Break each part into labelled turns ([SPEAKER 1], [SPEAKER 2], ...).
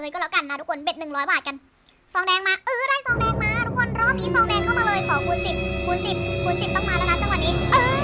[SPEAKER 1] เลยก็แล้วกันนะทุกคนเบ็ดหนึ่งร้อยบาทกันซองแดงมาเออได้ซองแดงมา ทุกคนรอบนี้ซองแดงเข้ามาเลยขอคูณสิบคูณสิบคูณสิบต้องมาแล้วนะจังหวะนี้เออ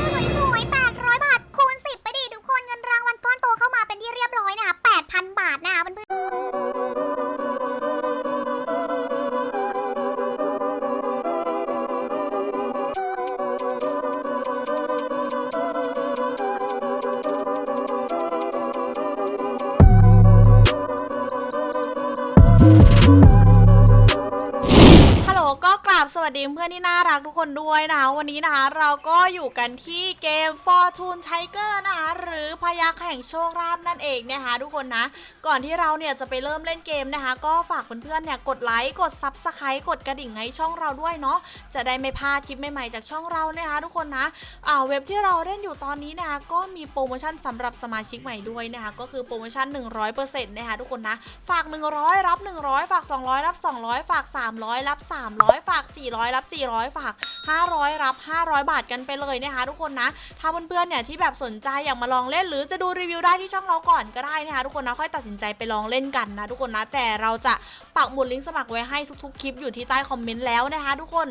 [SPEAKER 1] ก็กรา
[SPEAKER 2] บสวัสดีเพื่อนที่น่ารักทุกคนด้วยนะคะวันนี้นะคะ เราก็อยู่กันที่เกม Fortune Tiger นะคะหรือพยักแห่งโชคลาภนั่นเองนะคะทุกคนนะ ก่อนที่เราเนี่ยจะไปเริ่มเล่นเกมนะคะ ก็ฝากเพื่อนๆเนี่ยกดไลค์กด Subscribe กดกระดิ่งให้ช่องเราด้วยเนาะจะได้ไม่พลาดคลิปใหม่ๆจากช่องเรานะคะ ทุกคนนะอ่าเว็บที่เราเล่นอยู่ตอนนี้นะคะก็มีโปรโมชั่นสำหรับสมาชิกใหม่ด้วยนะคะก็คือโปรโมชั่น 100%นะคะทุกคนนะฝาก 100 รับ 100 ฝาก 200 รับ 200 ฝาก 300 รับ300 ฝาก 400 รับ 400 ฝาก 500 รับ 500 บาทกันไปเลยนะคะทุกคนนะ ถ้าเพื่อนๆเนี่ยที่แบบสนใจอยากมาลองเล่น หรือจะดูรีวิวได้ที่ช่องเราก่อนก็ได้นะคะทุกคนนะค่อยตัดสินใจไปลองเล่นกันนะทุกคนนะแต่เราจะปักหมุดลิงก์สมัครไว้ให้ทุกๆคลิปอยู่ที่ใต้คอมเมนต์แล้วนะคะทุกคน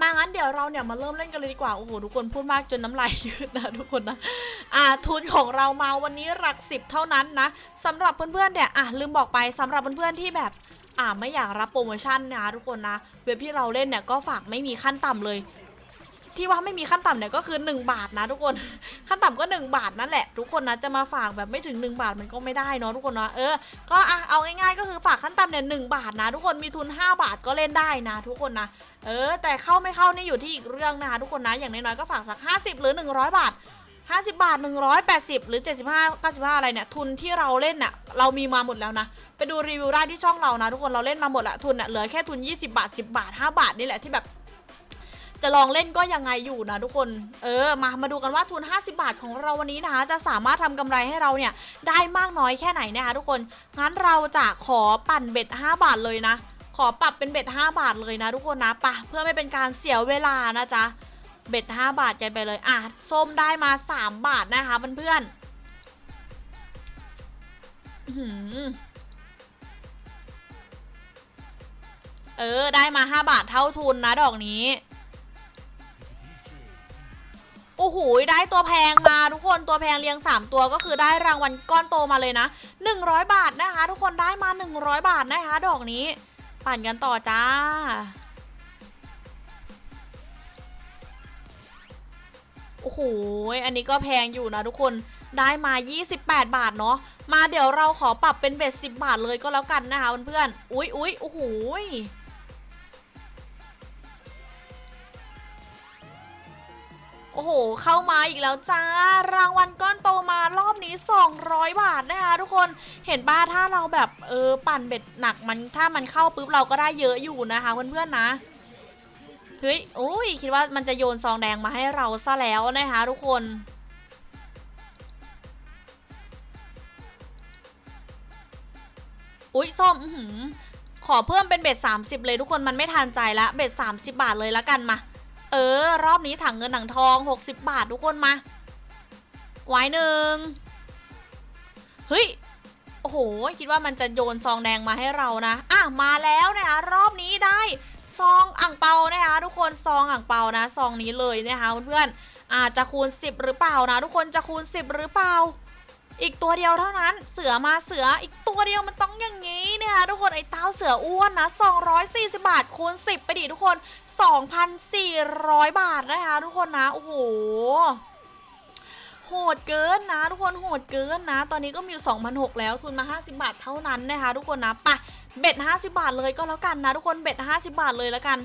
[SPEAKER 2] มางั้นเดี๋ยวเราเนี่ยมาเริ่มเล่นกันเลยดีกว่า โอ้โห ทุกคนพูดมากจนน้ำลายยืดนะทุกคนนะ อ่าทุนของเรามาวันนี้หลักสิบเท่านั้นนะสำหรับเพื่อนๆเนี่ย อะลืมบอกไปสำหรับเพื่อนๆที่แบบ อ่าไม่อยากรับโปรโมชั่นนะทุกคนนะ เว็บที่เราเล่นเนี่ยก็ฝากไม่มีขั้นต่ำเลย ที่ว่าไม่มีขั้นต่ำเนี่ยก็คือ 1 บาทนะทุกคน ขั้นต่ำก็ 1 บาทนั่นแหละทุกคนนะจะมาฝากแบบไม่ถึง 1 บาทมันก็ไม่ได้เนาะทุกคนเนาะเออก็อะเอาง่ายๆก็คือฝากขั้นต่ำเนี่ยหบาทนะ ทุกคนมีทุน 5 บาทก็เล่นได้นะ ทุกคนนะเออแต่เข้าไม่เข้านี่อยู่ที่อีกเรื่องนะคะทุกคนนะอย่างน้อยๆก็ฝากสัก 50 หรือ 100 บาท 50 บาท 180 หรือ 75 95 อะไรเนี่ย ทุนที่เราเล่นน่ะ เรามีมาหมดแล้วนะ ไปดูรีวิวได้ที่ช่องเรานะ ทุกคนเราเล่นมาหมดละทุนน่ะเหลือแค่ทุน 20 บาท 10 บาท 5 บาทนี่แหละที่แบบ จะลองเล่นก็ยังไงอยู่นะทุกคน เออ มา มาดูกันว่าทุน 50 บาทของเราวันนี้นะคะ จะสามารถทำกำไรให้เราเนี่ย ได้มากน้อยแค่ไหนนะคะทุกคน งั้นเราจะขอปั่นเบ็ด 5 บาทเลยนะ ขอปรับเป็นเบ็ด 5 บาทเลยนะ ทุกคนนะปะเพื่อไม่เป็นการเสียเวลานะจ๊ะ เบ็ด5บาทกันไปเลย อะ ส้มได้มา3บาทนะคะเพื่อนเออ ได้มา5บาทเท่าทุนนะดอกนี้ โอ้โห ได้ตัวแพงมาทุกคนตัวแพงเรียง 3 ตัวก็คือได้รางวัลก้อนโตมาเลยนะ 100 บาทนะคะ ทุกคนได้มา 100 บาทนะคะ ดอกนี้ ปั่นกันต่อจ้า โอ้โห อันนี้ก็แพงอยู่นะทุกคน ได้มา 28 บาทเนาะ มาเดี๋ยวเราขอปรับเป็นเบ็ด10 บาทเลยก็แล้วกันนะคะเพื่อนๆ อุ๊ยอุ๊ยโอ้โหโอ้โห เข้ามาอีกแล้วจ้า รางวัลก้อนโตมารอบนี้ 200 บาทนะคะทุกคน เห็นป้าถ้าเราแบบเออปั่นเบ็ดหนักมันถ้ามันเข้าปุ๊บเราก็ได้เยอะอยู่นะคะเพื่อนๆนะ เฮ้ยโอ้ยคิดว่ามันจะโยนซองแดงมาให้เราซะแล้วนะคะทุกคน อุ้ยส้มหือขอเพิ่มเป็นเบ็ด30 เลยทุกคนมันไม่ทันใจละเบ็ด30 บาทเลยละกันมา เออ รอบนี้ถังเงินถังทอง 60 บาททุกคนมา ไว้หนึ่งเฮ้ยโอ้โห คิดว่ามันจะโยนซองแดงมาให้เรานะ อะ มาแล้วนะคะรอบนี้ได้ ซองอ่างเปานะคะ ทุกคนซองอ่างเปานะซองนี้เลยนะคะเพื่อนๆอาจจะคูณ 10 หรือเปล่านะ ทุกคนจะคูณ 10 หรือเปล่า อีกตัวเดียวเท่านั้นเสือมาเสืออีกตัวเดียวมันต้องอย่างนี้นะคะทุกคนไอ้เต้าเสืออ้วนนะ240 บาทคูณ 10 ไปดิทุกคน 2,400 บาทนะคะทุกคนนะโอ้โหโหดเกินนะ ทุกคนโหดเกินนะ ตอนนี้ก็มีอยู่2,600แล้วทุนมา 50 บาทเท่านั้นนะคะ ทุกคนนะไปะ เบ็ด50บาทเลยก็แล้วกันนะทุกคนเบ็ด50บาทเลยแล้วกัน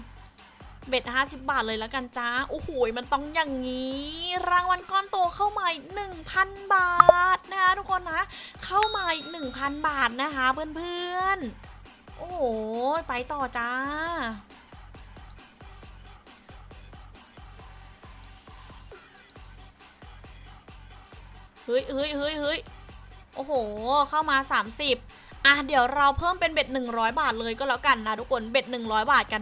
[SPEAKER 2] เบ็ด50บาทเลยแล้วกันจ้าโอ้โหมันต้องอย่างนี้ รางวัลก้อนโตเข้ามาอีก1,000บาทนะคะทุกคนนะเข้ามาอีก1,000บาทนะคะเพื่อนๆโอ้โหไปต่อจ้าเฮ้ยเฮ้ยเฮ้ยเฮ้ยโอ้โห เข้ามา 30 อะเดี๋ยวเราเพิ่มเป็นเบ็ด100 บาทเลยก็แล้วกันนะทุกคนเบ็ด100 บาทกัน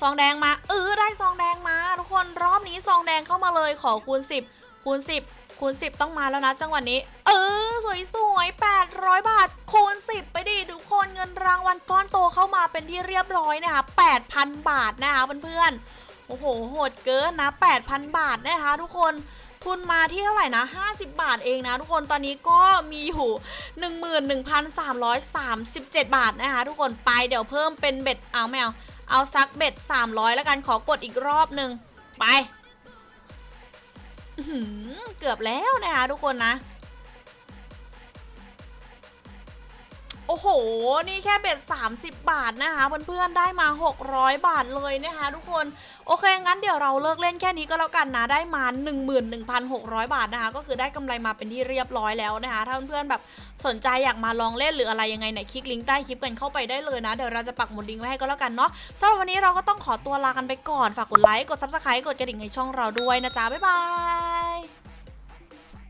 [SPEAKER 2] ซองแดงมาเออได้ซองแดงมา ทุกคนรอบนี้ซองแดงเข้ามาเลยขอคูณ 10คูณ10คูณ10 ต้องมาแล้วนะจังหวะนี้ เออสวยๆ800 บาทคูณ 10 ไปดิทุกคนเงินรางวัลก้อนโตเข้ามาเป็นที่เรียบร้อยนะคะ8,000 บาทนะคะเพื่อนๆโอ้โหโหดเกินนะ 8,000 บาทนะคะทุกคน ทุนมาที่เท่าไหร่นะ 50 บาทเองนะทุกคนตอนนี้ก็มีอยู่ 11,337 บาทนะคะทุกคนไปเดี๋ยวเพิ่มเป็นเบ็ดเอาไม่เอาเอาซักเบ็ด 300 แล้วกันขอกดอีกรอบหนึ่งไปเกือบแล้วนะคะทุกคนนะ โอ้โห นี่แค่เบ็ด30 บาทนะคะเพื่อนๆได้มา 600 บาทเลยนะคะทุกคน โอเค งั้นเดี๋ยวเราเลิกเล่นแค่นี้ก็แล้วกันนะ ได้มา 11,600 บาทนะคะ ก็คือได้กำไรมาเป็นที่เรียบร้อยแล้วนะคะ ถ้าเพื่อนๆแบบสนใจอยากมาลองเล่นหรืออะไรยังไงเนี่ยคลิกลิงก์ใต้คลิปกันเข้าไปได้เลยนะ เดี๋ยวเราจะปักหมุดลิงก์ไว้ให้ก็แล้วกันเนาะสำหรับวันนี้เราก็ต้องขอตัวลากันไปก่อน ฝากกดไลค์ กด subscribe กดกระดิ่งในช่องเราด้วยนะจ๊ะ บ๊ายบาย